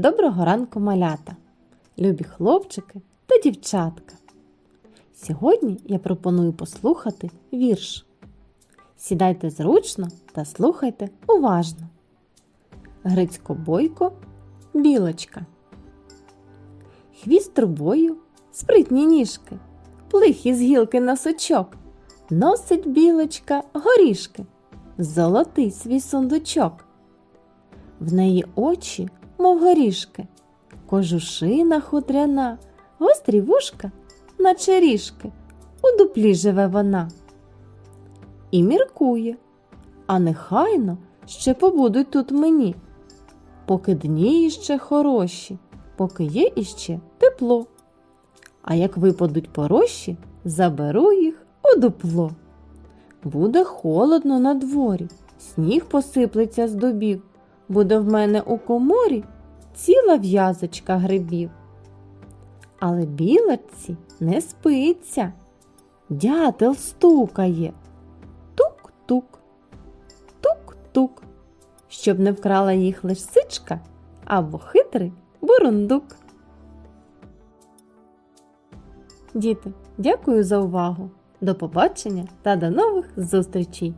Доброго ранку, малята, любі хлопчики та дівчатка. Сьогодні я пропоную послухати вірш. Сідайте зручно та слухайте уважно. Грицько бойко, білочка. Хвіст трубою, спритні ніжки, плих із гілки на сучок. Носить білочка горішки, золотий свій сундучок. В неї очі, мов горішки, кожушина хутряна, гострі вушка, наче ріжки, у дуплі живе вона. І міркує, а нехайно ще побудуть тут мені, поки дні іще хороші, поки є іще тепло. А як випадуть порожчі, заберу їх у дупло. Буде холодно на дворі, сніг посиплеться з дубів, буде в мене у коморі ціла в'язочка грибів. Але білочці не спиться, дятел стукає. Тук-тук, тук-тук, щоб не вкрала їх лисичка або хитрий бурундук. Діти, дякую за увагу! До побачення та до нових зустрічей!